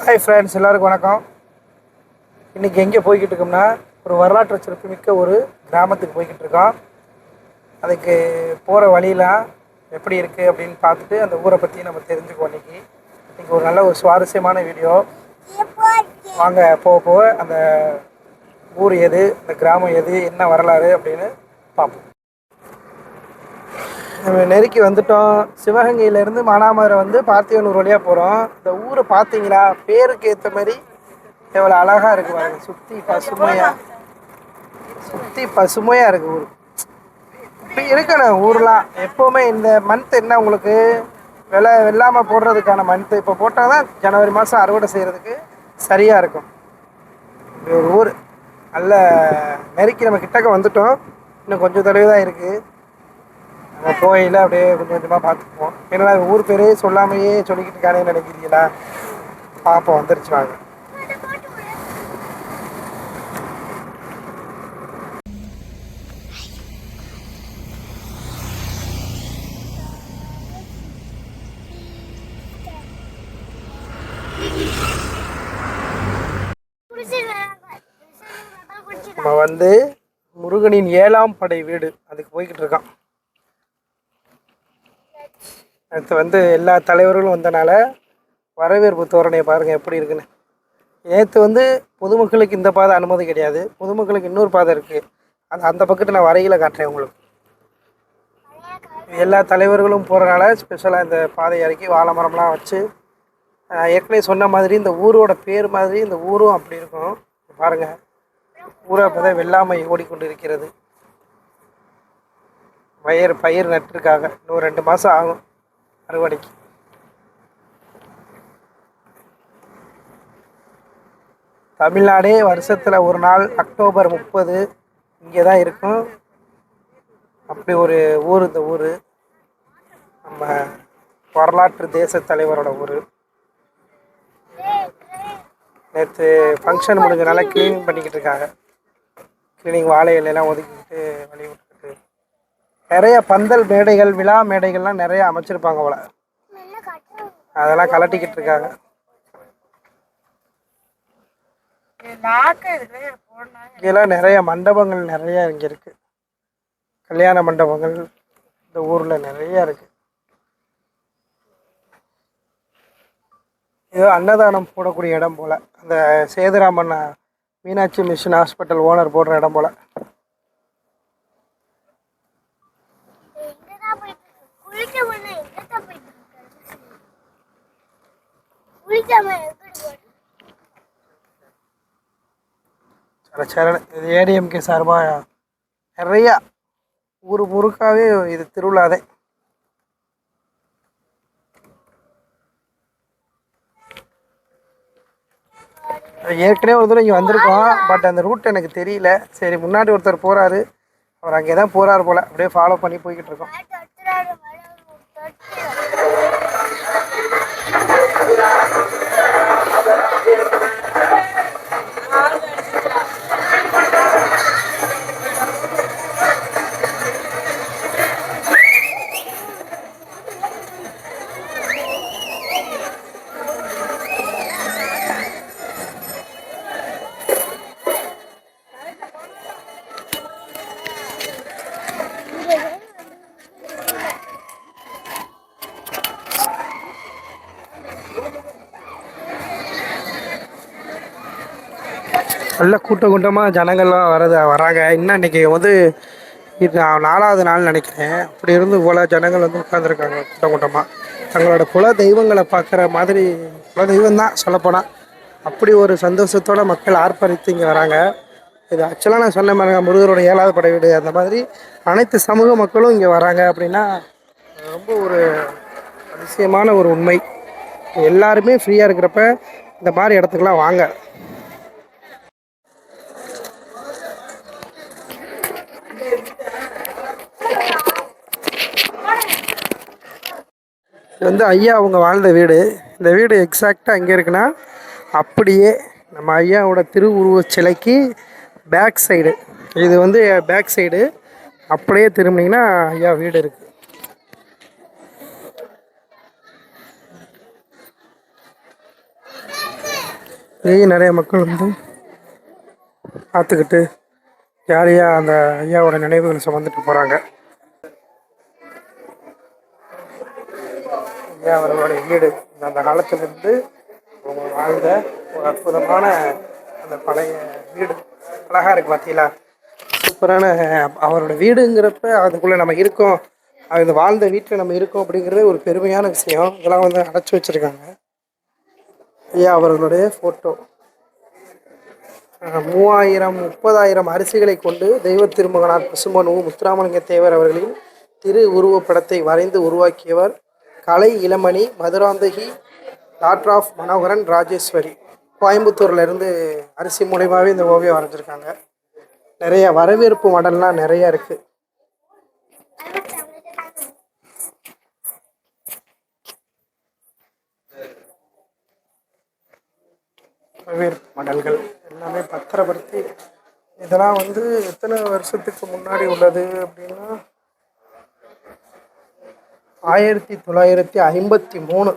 Hi friends எல்லாருக்கும் வணக்கம். இன்றைக்கி எங்கே போய்கிட்டு இருக்கோம்னா ஒரு வரலாற்று சிறப்பு மிக்க ஒரு கிராமத்துக்கு போய்கிட்டு இருக்கோம். அதுக்கு போகிற வழியெலாம் எப்படி இருக்குது அப்படின்னு பார்த்துட்டு அந்த ஊரை பற்றி நம்ம தெரிஞ்சுக்குவோம் இன்றைக்கி இன்றைக்கி ஒரு நல்ல ஒரு சுவாரஸ்யமான வீடியோ வாங்க போக போக அந்த ஊர் எது அந்த கிராமம் எது என்ன வரலாறு அப்படின்னு பார்ப்போம். நம்ம நெருக்கி வந்துட்டோம். சிவகங்கையிலேருந்து மானாமரை வந்து பார்த்திவனூர் வழியாக போகிறோம் இந்த ஊரை பார்த்தீங்களா? பேருக்கு ஏற்ற மாதிரி எவ்வளோ அழகாக இருக்கு பாருங்க. சுற்றி பசுமையாக சுற்றி பசுமையாக இருக்கு ஊர். இப்போ இருக்கணும் ஊர்லாம். எப்போவுமே இந்த மந்த் என்ன உங்களுக்கு? விலை வெள்ளாமல் போடுறதுக்கான மந்த் இப்போ போட்டால் தான் ஜனவரி மாதம் அறுவடை செய்கிறதுக்கு சரியாக இருக்கும். ஒரு ஊர். நல்ல நெருக்கி நம்ம கிட்டக்க வந்துட்டோம். இன்னும் கொஞ்சம் தடவை தான் இருக்குது அந்த கோயில அப்படியே கொஞ்சம் கொஞ்சமாக பார்த்துக்குவோம். ஏன்னா ஊர் பேரே சொல்லாமையே சொல்லிக்கிட்டு இருக்கானே நினைக்கிறீங்களா? பார்ப்போம் வந்துருச்சு வாங்க. நம்ம வந்து முருகனின் ஏழாம் படை வீடு அதுக்கு போய்கிட்டு இருக்கான் அடுத்து வந்து எல்லா தலைவர்களும் வந்தனால வரவேற்பு தோரணையை பாருங்கள் எப்படி இருக்குன்னு. நேற்று வந்து பொதுமக்களுக்கு இந்த பாதை அனுமதி கிடையாது. பொதுமக்களுக்கு இன்னொரு பாதை இருக்குது அது அந்த பக்கத்து நான் வரையில் காட்டுறேன் உங்களுக்கு. எல்லா தலைவர்களும் போகிறனால ஸ்பெஷலாக இந்த பாதை இறக்கி வாழை மரம்லாம் வச்சு ஏற்கனவே சொன்ன மாதிரி இந்த ஊரோட பேர் மாதிரி இந்த ஊரும் அப்படி இருக்கும். பாருங்கள் ஊரை அப்போ தான் வெள்ளாமை ஓடிக்கொண்டு இருக்கிறது பயிர் பயிர் நட்டிருக்காங்க. இன்னும் ரெண்டு மாதம் ஆகும். அறுவடைக்கு. தமிழ்நாடே வருஷத்தில் ஒரு நாள் அக்டோபர் முப்பது இங்கே தான் இருக்கும். அப்படி ஒரு ஊர் இந்த ஊர். நம்ம வரலாற்று தேச தலைவரோட ஊர். நேற்று ஃபங்க்ஷன் முடிஞ்சனால க்ளீனிங் பண்ணிக்கிட்டு இருக்காங்க. க்ளீனிங் வாழை இலையெல்லாம் ஒதுக்கிக்கிட்டு வழி நிறைய பந்தல் மேடைகள் விழா மேடைகள்லாம் நிறைய அமைச்சிருப்பாங்க போல. அதெல்லாம் கலட்டிக்கிட்டு இருக்காங்க. இங்கெல்லாம் நிறைய மண்டபங்கள் நிறைய இங்கே இருக்கு. கல்யாண மண்டபங்கள் இந்த ஊரில் நிறைய இருக்கு. ஏதோ அன்னதானம் போடக்கூடிய இடம் போல. அந்த Sethuraman Meenakshi mission hospital owner போடுற இடம் போல. இது ஏடிஎம்கே சார்பாக நிறையா ஊர் முறுக்காவே இது திருவிழாதே ஏற்கனவே ஒரு தடவை இங்கே வந்திருக்கோம். பட் அந்த ரூட் எனக்கு தெரியல. சரி முன்னாடி ஒருத்தர் போகிறாரு அவர் அங்கே தான் போகிறாரு போல். அப்படியே ஃபாலோ பண்ணி போய்கிட்டு இருக்கோம். Thank you. நல்ல கூட்டம் கூட்டமாக ஜனங்கள்லாம் வரது வராங்க. இன்னும் இன்னைக்கு வந்து இது நான் நாலாவது நாள் நினைக்கிறேன். அப்படி இருந்து போல் ஜனங்கள் வந்து உட்காந்துருக்காங்க கூட்டம் கூட்டமாக தங்களோட குல தெய்வங்களை பார்க்குற மாதிரி குல தெய்வம் தான் சொல்லப்போனால் அப்படி ஒரு சந்தோஷத்தோடு மக்கள் ஆர்ப்பரித்து இங்கே வராங்க. இது ஆக்சுவலாக நான் சொன்ன மாதிரி முருகரோட ஏழாவது படை வீடு அந்த மாதிரி அனைத்து சமூக மக்களும் இங்கே வராங்க அப்படின்னா ரொம்ப ஒரு அதிசயமான ஒரு உண்மை. எல்லாருமே ஃப்ரீயாக இருக்கிறப்ப இந்த மாதிரி இடத்துக்குலாம் வாங்க. இது வந்து ஐயா அவங்க வாழ்ந்த வீடு. இந்த வீடு எக்ஸாக்டாக எங்கே இருக்குன்னா அப்படியே நம்ம ஐயாவோட திருவுருவச் சிலைக்கு பேக் சைடு இது வந்து பேக் சைடு அப்படியே திரும்பினீங்கன்னா ஐயா வீடு இருக்குது இங்கேயும் நிறைய மக்கள் வந்து பார்த்துக்கிட்டு ஜாலியாக அந்த ஐயாவோட நினைவுகளை சுமந்துட்டு போகிறாங்க ஐயா அவர்களுடைய வீடு? அந்த காலத்திலிருந்து அவங்க வாழ்ந்த ஒரு அற்புதமான அந்த பழைய வீடு. அழகாக இருக்கு பார்த்தீங்களா சூப்பரான அவரோட வீடுங்கிறப்ப அதுக்குள்ளே நம்ம இருக்கோம். அது வாழ்ந்த வீட்டில் நம்ம இருக்கோம் அப்படிங்கிறது ஒரு பெருமையான விஷயம். இதெல்லாம் வந்து அடைச்சி வச்சுருக்காங்க. ஐயா அவர்களுடைய ஃபோட்டோ மூவாயிரம் முப்பதாயிரம் அரிசிகளை கொண்டு தெய்வ திருமகனார் பசுமனு முத்துராமலிங்க தேவர் அவர்களின் திரு உருவப்படத்தை வரைந்து உருவாக்கியவர் கலை இளமணி மதுராந்தகி டாக்டர் ஆஃப் மனோகரன் ராஜேஸ்வரி. கோயம்புத்தூர்லேருந்து அரிசி மூலயமாவே இந்த ஓவியம் வரைஞ்சிருக்காங்க. நிறைய வரவேற்பு மடல்லாம் நிறைய இருக்கு. வரவேற்பு மடல்கள் எல்லாமே பத்திரப்படுத்தி இதெல்லாம் வந்து எத்தனை வருஷத்துக்கு முன்னாடி உள்ளது அப்படின்னா ஆயிரத்தி தொள்ளாயிரத்தி ஐம்பத்தி மூணு.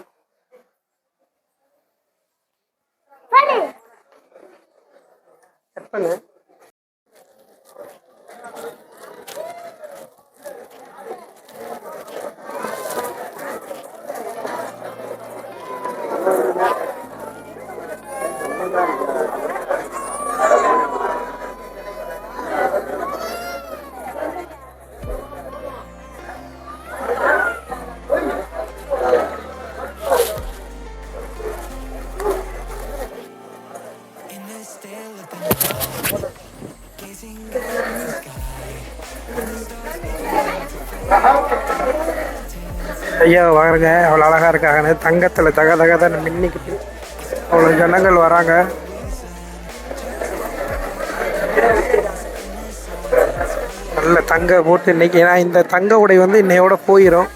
ஐயா வாருங்க. அவ்வளோ அழகாக இருக்காங்கன்னு. தங்கத்தில் தக தக தான் மின்னிக்கிட்டு அவ்வளோ ஜனங்கள் வராங்க. நல்ல தங்க போட்டு இன்னைக்கு ஏன்னா இந்த தங்க உடை வந்து இன்னையோட போயிடும்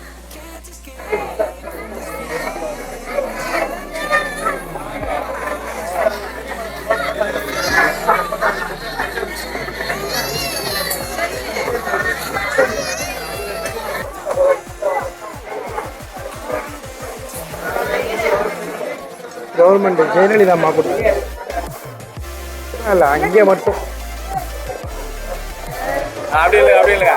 கவர்மெண்ட் ஜெயலலிதா அம்மா கொடுத்தாங்க இல்லை அங்கே மட்டும். அப்படி இல்லை அப்படி இல்லைங்க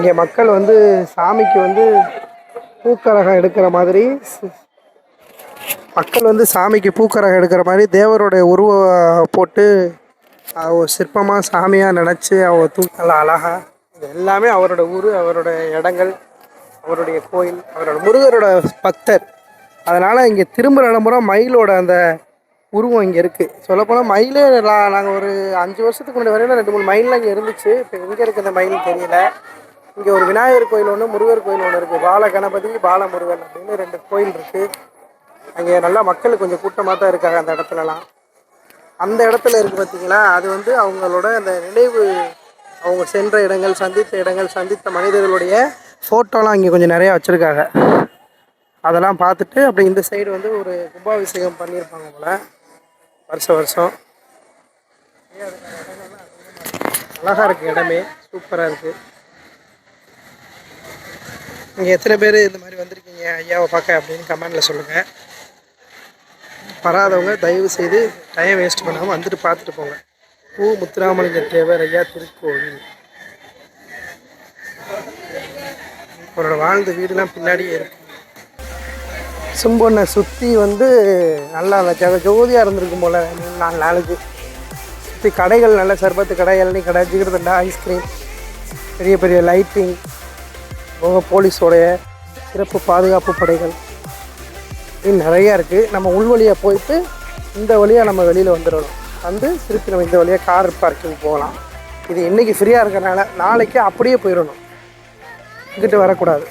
இங்கே மக்கள் வந்து சாமிக்கு வந்து பூக்கரகம் எடுக்கிற மாதிரி மக்கள் வந்து சாமிக்கு பூக்கரகம் எடுக்கிற மாதிரி தேவருடைய உருவ போட்டு அவர் சிற்பமாக சாமியாக நினச்சி அவ தூக்கலாம் அழகாக இது எல்லாமே அவரோட ஊர் அவரோட இடங்கள் அவருடைய கோயில் அவரோட முருகரோட பக்தர். அதனால் இங்கே திரும்புகிற இடம்புறம் மயிலோட அந்த உருவம் இங்கே இருக்குது சொல்லப்போனால் மயிலே நாங்கள் ஒரு அஞ்சு வருஷத்துக்கு முன்னாடி வரையில ரெண்டு மூணு மயிலெலாம் இங்கே இருந்துச்சு. இப்போ எங்கே இருக்குது அந்த மயில் தெரியல. இங்கே ஒரு விநாயகர் கோயில் ஒன்று முருகர் கோயில் ஒன்று இருக்குது பால கணபதி பால முருகன் அப்படின்னு ரெண்டு கோயில் இருக்குது அங்கே நல்லா மக்கள் கொஞ்சம் கூட்டமாக தான் இருக்காங்க அந்த இடத்துலலாம். அந்த இடத்துல இருக்குது பார்த்தீங்களா அது வந்து அவங்களோட அந்த நினைவு அவங்க சென்ற இடங்கள் சந்தித்த இடங்கள் சந்தித்த மனிதர்களுடைய ஃபோட்டோலாம் இங்கே கொஞ்சம் நிறையா வச்சுருக்காங்க. அதெல்லாம் பார்த்துட்டு அப்படி இந்த சைடு வந்து ஒரு கும்பாபிஷேகம் பண்ணியிருப்பாங்க போல். வருஷம் வருஷம். அழகாக இருக்குது இடமே. சூப்பராக இருக்குது நீங்கள் எத்தனை பேர் இந்த மாதிரி வந்திருக்கீங்க? ஐயாவை பார்க்க அப்படின்னு கமெண்டில் சொல்லுங்கள் வராதவங்க தயவு செய்து டைம் வேஸ்ட் பண்ணாமல் வந்துட்டு பார்த்துட்டு போங்க. பூ முத்துராமலிங்க தேவர் ஐயா திருக்கோவில். அவரோட வாழ்ந்த வீடுலாம் பின்னாடியே இருக்கு. சிம்பொன்னை சுற்றி வந்து நல்லா வச்சாங்க ஜோதியாக இருந்திருக்கும் போல் நாலு நாளுக்கு. சுற்றி கடைகள் நல்ல சர்பத்து கடை இளநீ கடை ஜிகிருதண்டா ஐஸ்கிரீம் பெரிய பெரிய லைட்டிங் போக போலீஸோடைய சிறப்பு பாதுகாப்பு படைகள். இன்னும் நிறையா இருக்குது நம்ம உள் வழியாக போயிட்டு இந்த வழியாக நம்ம வெளியில் வந்துடணும். வந்து திருப்பி நம்ம இந்த வழியாக கார் பார்க்கிங் போகலாம். இது இன்றைக்கி ஃப்ரீயாக இருக்கிறனால நாளைக்கு அப்படியே போயிடணும். இங்கிட்டு வரக்கூடாது.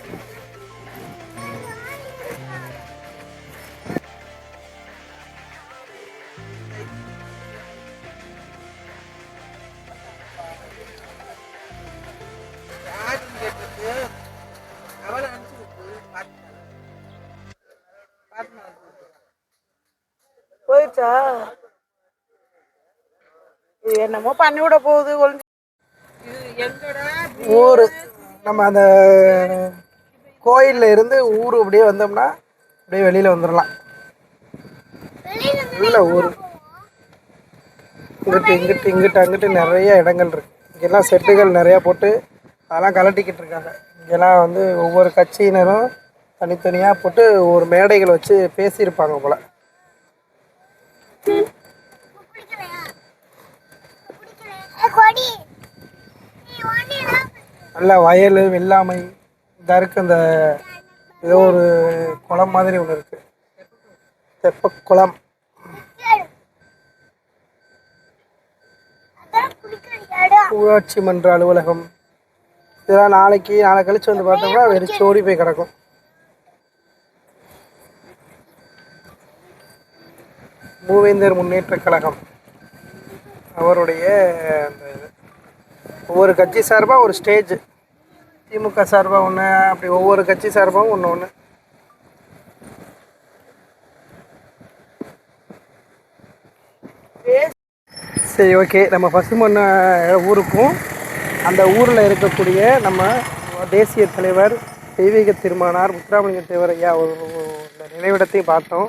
போயிடுச்சா? இது என்னமோ பண்ணி விட போகுது ஒளிஞ்சு ஊர். நம்ம அந்த கோயில்ல இருந்து ஊர் அப்படியே வந்தோம்னா அப்படியே வெளியில வந்துடலாம் நல்ல ஊர். இங்கிட்டு இங்கிட்டு இங்கிட்டு அங்கிட்டு நிறைய இடங்கள் இருக்கு. இங்கெல்லாம் செட்டுகள் நிறைய போட்டு அதெல்லாம் கலட்டிக்கிட்டு இருக்காங்க. இங்கெல்லாம் வந்து ஒவ்வொரு கட்சியினரும் தனித்தனியாக போட்டு ஒரு மேடைகள் வச்சு பேசியிருப்பாங்க போல். நல்ல வயல் வெள்ளாமை இந்த இருக்குது அந்த ஏதோ ஒரு குளம் மாதிரி ஒன்று இருக்கு. தெப்ப குளம். ஊராட்சி மன்ற அலுவலகம். இதெல்லாம் நாளைக்கு நாளை கழிச்சு வந்து பார்த்தோம்னா வெறிச்சோடி போய் கிடக்கும். மூவேந்தர் முன்னேற்ற கழகம். அவருடைய அந்த இது. ஒவ்வொரு கட்சி சார்பாக ஒரு ஸ்டேஜ் திமுக சார்பாக ஒன்று அப்படி ஒவ்வொரு கட்சி சார்பாகவும் ஒன்று ஒன்று சரி ஓகே நம்ம பசுமண்ண ஊருக்கும் அந்த ஊரில் இருக்கக்கூடிய நம்ம தேசிய தலைவர் தெய்வீக திருமானார் முத்துராமலிங்க தேவர் ஐயா ஒரு நினைவிடத்தையும் பார்த்தோம்.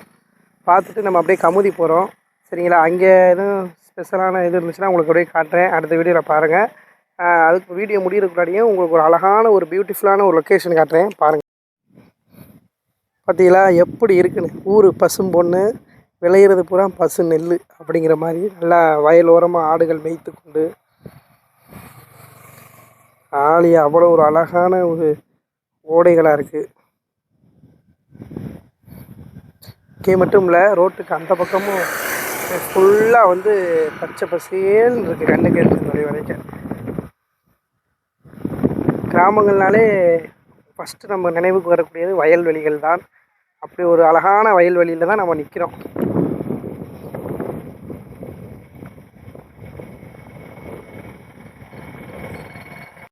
பார்த்துட்டு நம்ம அப்படியே கமுதி போகிறோம் சரிங்களா? அங்கே எதுவும் ஸ்பெஷலான இது இருந்துச்சுன்னா உங்களுக்கு அப்படியே காட்டுறேன். அடுத்த வீடியோவில் பாருங்கள் அதுக்கு வீடியோ முடியறதுக்கு முன்னாடியே உங்களுக்கு ஒரு அழகான ஒரு பியூட்டிஃபுல்லான ஒரு லொக்கேஷன் காட்டுறேன். பாருங்கள் பார்த்தீங்களா? எப்படி இருக்குன்னு. ஊர் பசும் பொண்ணு விளையிறது பூரா பசு நெல் அப்படிங்கிற மாதிரி. நல்லா வயலோரமாக ஆடுகள் மேய்த்து கொண்டு. ஆலி அவ்வளோ ஒரு அழகான ஒரு ஓடைகளாக இருக்குது இங்கே மட்டும் இல்லை ரோட்டுக்கு அந்த பக்கமும் ஃபுல்லாக வந்து பச்சை பசேல்னு இருக்குது கண்ணுக்கு எடுத்து வரைக்கும். கிராமங்கள்னாலே ஃபஸ்ட்டு நம்ம நினைவுக்கு வரக்கூடியது வயல்வெளிகள் தான் அப்படி ஒரு அழகான வயல்வெளியில் தான் நம்ம நிற்கிறோம்